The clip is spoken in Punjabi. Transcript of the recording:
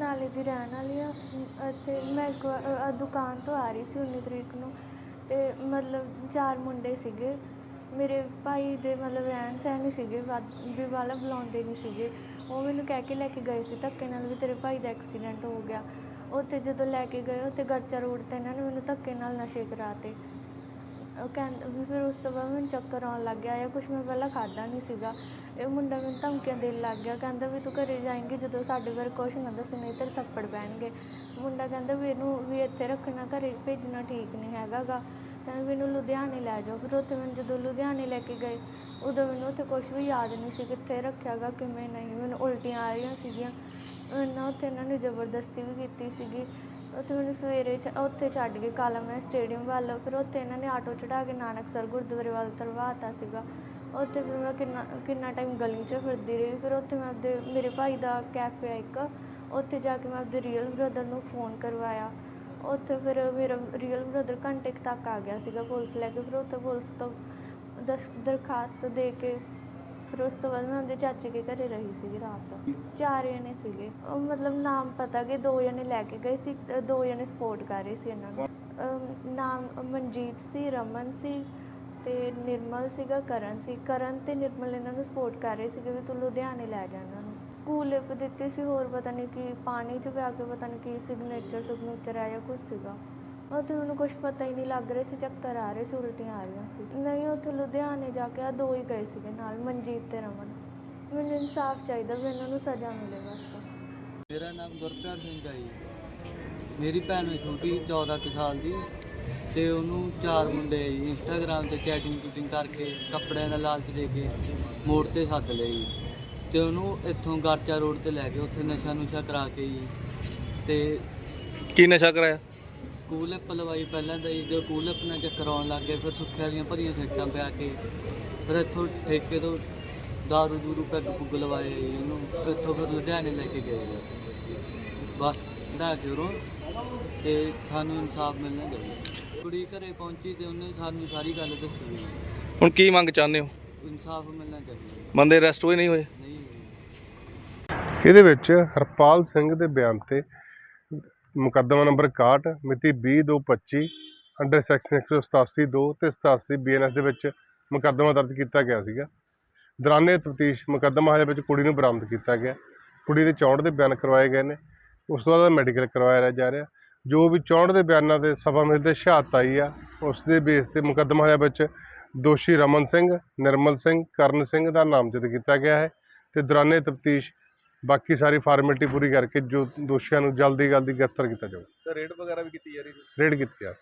ਬਰਨਾਲੇ ਦੀ ਰਹਿਣ ਵਾਲੀ ਆ ਅਤੇ ਮੈਂ ਇੱਕ ਵਾਰ ਦੁਕਾਨ ਤੋਂ ਆ ਰਹੀ ਸੀ 19 ਤਰੀਕ ਨੂੰ ਅਤੇ ਮਤਲਬ ਚਾਰ ਮੁੰਡੇ ਸੀਗੇ। ਮੇਰੇ ਭਾਈ ਦੇ ਮਤਲਬ ਰਹਿਣ ਸਹਿਣ ਨਹੀਂ ਸੀਗੇ, ਵੱਧ ਵੀ ਵਾਲਾ ਬੁਲਾਉਂਦੇ ਨਹੀਂ ਸੀਗੇ। ਉਹ ਮੈਨੂੰ ਕਹਿ ਕੇ ਲੈ ਕੇ ਗਏ ਸੀ ਧੱਕੇ ਨਾਲ ਵੀ ਤੇਰੇ ਭਾਈ ਦਾ ਐਕਸੀਡੈਂਟ ਹੋ ਗਿਆ। ਉੱਥੇ ਜਦੋਂ ਲੈ ਕੇ ਗਏ, ਉੱਥੇ ਗਰਚਾ ਰੋਡ ਤੇ ਇਹਨਾਂ ਨੇ ਮੈਨੂੰ ਧੱਕੇ ਨਾਲ ਨਸ਼ੇ ਕਰਾਤੇ। ਉਹ ਕਹਿੰਦੇ ਵੀ ਫਿਰ ਉਸ ਤੋਂ ਬਾਅਦ ਮੈਨੂੰ ਚੱਕਰ ਆਉਣ ਲੱਗ ਗਿਆ ਜਾਂ ਕੁਛ ਮੈਂ ਪਹਿਲਾਂ ਖਾਧਾ ਨਹੀਂ ਸੀਗਾ। ਇਹ ਮੁੰਡਾ ਮੈਨੂੰ ਧਮਕੀਆਂ ਦੇਣ ਲੱਗ ਗਿਆ, ਕਹਿੰਦਾ ਵੀ ਤੂੰ ਘਰੇ ਜਾਏਂਗੀ ਜਦੋਂ ਸਾਡੇ ਬਾਰੇ ਕੁਛ ਨਾ ਦੱਸੀ, ਨਹੀਂ ਤੇਰੇ ਥੱਪੜ ਪੈਣਗੇ। ਮੁੰਡਾ ਕਹਿੰਦਾ ਵੀ ਇਹਨੂੰ ਵੀ ਇੱਥੇ ਰੱਖਣਾ, ਘਰੇ ਭੇਜਣਾ ਠੀਕ ਨਹੀਂ ਹੈਗਾ ਗਾ ਕਹਿੰਦਾ ਵੀ ਇਹਨੂੰ ਲੁਧਿਆਣੇ ਲੈ ਜਾਓ। ਫਿਰ ਉੱਥੇ ਮੈਨੂੰ ਜਦੋਂ ਲੁਧਿਆਣੇ ਲੈ ਕੇ ਗਏ, ਉਦੋਂ ਮੈਨੂੰ ਉੱਥੇ ਕੁਛ ਵੀ ਯਾਦ ਨਹੀਂ ਸੀ ਕਿੱਥੇ ਰੱਖਿਆ ਗਾ ਕਿਵੇਂ ਨਹੀਂ, ਮੈਨੂੰ ਉਲਟੀਆਂ ਆ ਰਹੀਆਂ ਸੀਗੀਆਂ। ਨਾ ਉੱਥੇ ਇਹਨਾਂ ਨੇ ਜ਼ਬਰਦਸਤੀ ਵੀ ਕੀਤੀ ਸੀਗੀ। ਉੱਥੇ ਮੈਨੂੰ ਸਵੇਰੇ ਚ ਉੱਥੇ ਛੱਡ ਕੇ ਕਾਲਾ ਮੈਂ ਸਟੇਡੀਅਮ ਵੱਲ, ਫਿਰ ਉੱਥੇ ਇਹਨਾਂ ਨੇ ਆਟੋ ਚੜਾ ਕੇ ਨਾਨਕਸਰ ਗੁਰਦੁਆਰੇ ਵੱਲ ਤਰਵਾਤਾ ਸੀਗਾ। ਉੱਥੇ ਫਿਰ ਮੈਂ ਕਿੰਨਾ ਕਿੰਨਾ ਟਾਈਮ ਗਲੀ 'ਚ ਫਿਰਦੀ ਰਹੀ। ਫਿਰ ਉੱਥੇ ਮੈਂ ਆਪਦੇ ਮੇਰੇ ਭਾਈ ਦਾ ਕੈਫੇ ਆ ਇੱਕ। ਉੱਥੇ ਜਾ ਕੇ ਮੈਂ ਆਪਦੇ ਰੀਅਲ ਬ੍ਰਦਰ ਨੂੰ ਫੋਨ ਕਰਵਾਇਆ। ਉੱਥੇ ਫਿਰ ਮੇਰਾ ਰੀਅਲ ਬ੍ਰਦਰ ਘੰਟੇ ਕੁ ਤੱਕ ਆ ਗਿਆ ਸੀਗਾ ਪੁਲਿਸ ਲੈ ਕੇ। ਫਿਰ ਉੱਥੇ ਪੁਲਿਸ ਤੋਂ ਦਸ ਦਰਖਾਸਤ ਦੇ ਕੇ ਫਿਰ ਉਸ ਤੋਂ ਬਾਅਦ ਮੈਂ ਉਹਦੇ ਚਾਚੇ ਕੇ ਘਰੇ ਰਹੀ ਸੀਗੀ ਰਾਤ। ਚਾਰ ਜਣੇ ਸੀਗੇ। ਉਹ ਮਤਲਬ ਨਾਮ ਪਤਾ ਕਿ ਦੋ ਜਣੇ ਲੈ ਕੇ ਗਏ ਸੀ ਅ, ਦੋ ਜਣੇ ਸਪੋਰਟ ਕਰ ਰਹੇ ਸੀ ਇਹਨਾਂ ਨੂੰ। ਅਮ, ਨਾਮ ਮਨਜੀਤ ਸੀ ਰਮਨ ਸੀ ਤੇ ਨਿਰਮਲ ਸੀਗਾ ਕਰਨ ਸੀ। ਕਰਨ ਤੇ ਨਿਰਮਲ ਇਹਨਾਂ ਨੂੰ ਸਪੋਰਟ ਕਰ ਰਹੇ ਸੀਗੇ ਵੀ ਤੂੰ ਲੁਧਿਆਣੇ ਲੈ ਜਾ ਇਹਨਾਂ ਨੂੰ। ਕੂਲਿਪ ਦਿੱਤੇ ਸੀ ਹੋਰ ਪਤਾ ਨਹੀਂ ਕੀ ਪਾਣੀ 'ਚ ਪਿਆ ਕੇ ਪਤਾ ਨਹੀਂ ਕੀ ਸਿਗਨੇਚਰ ਸਿਗਨੇਚਰ ਆਇਆ ਕੁਛ ਸੀਗਾ। ਉੱਥੇ ਮੈਨੂੰ ਕੁਝ ਪਤਾ ਹੀ ਨਹੀਂ ਲੱਗ ਰਿਹਾ ਸੀ ਚੱਕਰ ਆ ਰਹੇ ਸੀ ਉਲਟੀਆਂ ਆ ਰਹੀਆਂ ਸੀ। ਨਹੀਂ ਉੱਥੇ ਲੁਧਿਆਣੇ ਜਾ ਕੇ ਆ ਦੋ ਹੀ ਗਏ ਸੀਗੇ ਨਾਲ ਮਨਜੀਤ ਤੇ ਰਮਨ। ਮੈਨੂੰ ਇਨਸਾਫ ਚਾਹੀਦਾ ਵੀ ਇਹਨਾਂ ਨੂੰ ਸਜ਼ਾ ਮਿਲੇ ਬਸ। ਮੇਰਾ ਨਾਮ ਗੁਰਪ੍ਰੀਤ ਸਿੰਘ ਹੈ ਜੀ। ਮੇਰੀ ਭੈਣ ਹੈ ਛੋਟੀ 14 ਕੁ ਸਾਲ ਦੀ। ਤੇ ਉਹਨੂੰ ਚਾਰ ਮੁੰਡੇ ਜੀ ਇੰਸਟਾਗ੍ਰਾਮ ਤੇ ਚੈਟਿੰਗ ਚੂਟਿੰਗ ਕਰਕੇ ਕੱਪੜਿਆਂ ਦਾ ਲਾਲਚ ਦੇ ਕੇ ਮੋੜ ਤੇ ਸੱਦ ਲਏ ਜੀ। ਤੇ ਉਹਨੂੰ ਇੱਥੋਂ ਗਰਚਾ ਰੋਡ ਤੇ ਲੈ ਕੇ ਉੱਥੇ ਨਸ਼ਾ ਨੁਸ਼ਾ ਕਰਾ ਕੇ ਜੀ। ਤੇ ਕੀ ਨਸ਼ਾ ਕਰਾਇਆ? ਕੂਲਪ ਲਵਾਈ ਪਹਿਲਾਂ ਤਾਂ ਜੀ ਜਦੋਂ ਕੂਲਪ ਨਾਲ ਚੱਕਰ ਆਉਣ ਲੱਗ ਗਏ ਫਿਰ ਸੁੱਖਿਆ ਦੀਆਂ ਭਰੀਆਂ ਸੇਟਾਂ ਪਿਆ ਕੇ ਫਿਰ ਇੱਥੋਂ ਠੇਕੇ ਤੋਂ ਦਾਰੂ ਦੂਰੂ ਪੈਗ ਪੁੱਗ ਲਵਾਏ ਜੀ ਉਹਨੂੰ ਇੱਥੋਂ ਫਿਰ ਲੁਧਿਆਣੇ ਲੈ ਕੇ ਗਏ। ਜੀ ਬਸ ਚੜਾ ਕੇ ਉਰੋਂ ਤੇ ਸਾਨੂੰ ਇਨਸਾਫ ਮਿਲਣਾ ਚਾਹੀਦਾ। ਕੁੜੀ ਘਰੇ ਪਹੁੰਚੀ ਤੇ ਉਹਨੇ ਸਾਨੂੰ ਸਾਰੀ ਗੱਲ ਦੱਸੀ। ਜੀ। ਹੁਣ ਕੀ ਮੰਗ ਚਾਹੁੰਦੇ ਹੋ? ਇਨਸਾਫ ਮਿਲਣਾ ਚਾਹੀਦਾ। ਬੰਦੇ ਅਰੈਸਟ ਹੋਏ ਨਹੀਂ ਹੋਏ? ਨਹੀਂ ਇਹਦੇ ਵਿੱਚ ਹਰਪਾਲ ਸਿੰਘ ਦੇ ਬਿਆਨ ਤੇ ਮੁਕੱਦਮਾ ਨੰਬਰ 61 ਮਿਤੀ 2225 ਅੰਡਰ ਸੈਕਸ਼ਨ 187 2 ਤੇ 87 ਬੀਐਨਐਸ ਦੇ ਵਿੱਚ ਮੁਕੱਦਮਾ ਦਰਜ ਕੀਤਾ ਗਿਆ ਸੀਗਾ। ਦੌਰਾਨੇ ਤਫਤੀਸ਼ ਮੁਕੱਦਮਾ ਹਜੇ ਵਿੱਚ ਕੁੜੀ ਨੂੰ ਬਰਾਮਦ ਕੀਤਾ ਗਿਆ। ਕੁੜੀ ਦੇ 64 ਦੇ ਬਿਆਨ ਕਰਵਾਏ ਗਏ ਨੇ। ਉਸ ਤੋਂ ਬਾਅਦ ਮੈਡੀਕਲ ਕਰਵਾਇਆ ਜਾ ਰਿਹਾ। ਜੋ ਵੀ 64 ਦੇ ਬਿਆਨਾਂ 'ਤੇ ਸਭਾ ਮਿਲ ਦੇ ਸ਼ਹਾਦਤ ਆਈ ਆ, ਉਸ ਦੇ ਬੇਸ ਤੇ ਮੁਕੱਦਮਾ ਹਜੇ ਵਿੱਚ ਦੋਸ਼ੀ ਰਮਨ ਸਿੰਘ, ਨਿਰਮਲ ਸਿੰਘ, ਕਰਨ ਸਿੰਘ ਦਾ ਨਾਮਜ਼ਦ ਕੀਤਾ ਗਿਆ ਹੈ ਤੇ ਦੌਰਾਨੇ ਤਫਤੀਸ਼ ਬਾਕੀ ਸਾਰੀ ਫਾਰਮੈਲਿਟੀ ਪੂਰੀ ਕਰਕੇ ਜੋ ਦੋਸ਼ੀਆਂ ਨੂੰ ਜਲਦੀ ਜਲਦੀ ਗ੍ਰਿਫਤਾਰ ਕੀਤਾ ਜਾਊ। ਸਰ ਰੇਡ ਵਗੈਰਾ ਵੀ ਕੀਤੀ ਜਾ ਰਹੀ ਰੇਡ ਕੀਤੀ ਜਾ